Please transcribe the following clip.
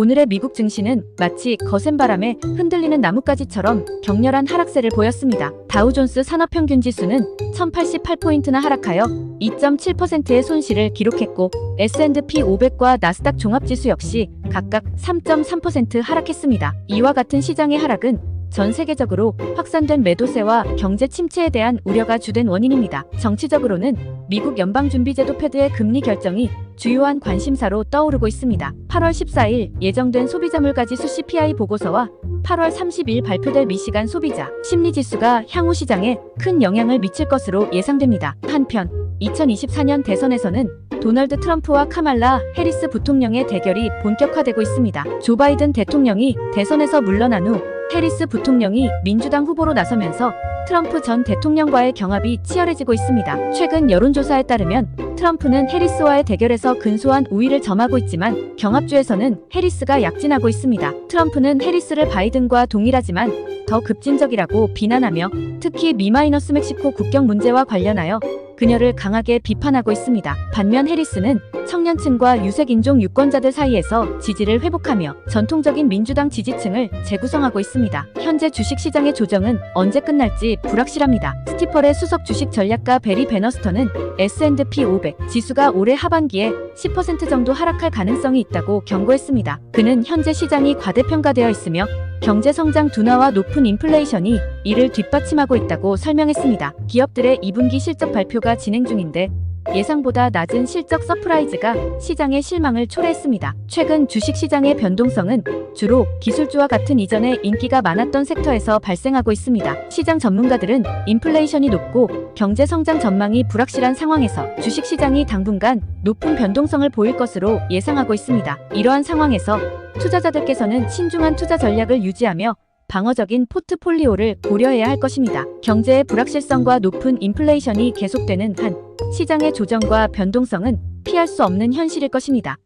오늘의 미국 증시는 마치 거센 바람에 흔들리는 나뭇가지처럼 격렬한 하락세를 보였습니다. 다우존스 산업평균 지수는 1088포인트나 하락하여 2.7%의 손실을 기록했고 S&P 500과 나스닥 종합지수 역시 각각 3.3% 하락했습니다. 이와 같은 시장의 하락은 전 세계적으로 확산된 매도세와 경제 침체에 대한 우려가 주된 원인입니다. 정치적으로는 미국 연방준비제도 패드의 금리 결정이 주요한 관심사로 떠오르고 있습니다. 8월 14일 예정된 소비자 물가지수 CPI 보고서와 8월 30일 발표될 미시간 소비자 심리지수가 향후 시장에 큰 영향을 미칠 것으로 예상됩니다. 한편 2024년 대선에서는 도널드 트럼프와 카말라 해리스 부통령의 대결이 본격화되고 있습니다. 조 바이든 대통령이 대선에서 물러난 후 해리스 부통령이 민주당 후보로 나서면서 트럼프 전 대통령과의 경합이 치열해지고 있습니다. 최근 여론조사에 따르면 트럼프는 해리스와의 대결에서 근소한 우위를 점하고 있지만 경합주에서는 해리스가 약진하고 있습니다. 트럼프는 해리스를 바이든과 동일하지만 더 급진적이라고 비난하며 특히 미마이너스 멕시코 국경 문제와 관련하여 그녀를 강하게 비판하고 있습니다. 반면 해리스는 청년층과 유색인종 유권자들 사이에서 지지를 회복하며 전통적인 민주당 지지층을 재구성하고 있습니다. 현재 주식시장의 조정은 언제 끝날지 불확실합니다. 스티펄의 수석 주식 전략가 베리 베너스터는 S&P 500 지수가 올해 하반기에 10% 정도 하락할 가능성이 있다고 경고했습니다. 그는 현재 시장이 과대평가되어 있으며 경제 성장 둔화와 높은 인플레이션이 이를 뒷받침하고 있다고 설명했습니다. 기업들의 2분기 실적 발표가 진행 중인데 예상보다 낮은 실적 서프라이즈가 시장의 실망을 초래했습니다. 최근 주식 시장의 변동성은 주로 기술주와 같은 이전에 인기가 많았던 섹터에서 발생하고 있습니다. 시장 전문가들은 인플레이션이 높고 경제 성장 전망이 불확실한 상황에서 주식 시장이 당분간 높은 변동성을 보일 것으로 예상하고 있습니다. 이러한 상황에서 투자자들께서는 신중한 투자 전략을 유지하며 방어적인 포트폴리오를 고려해야 할 것입니다. 경제의 불확실성과 높은 인플레이션이 계속되는 한 시장의 조정과 변동성은 피할 수 없는 현실일 것입니다.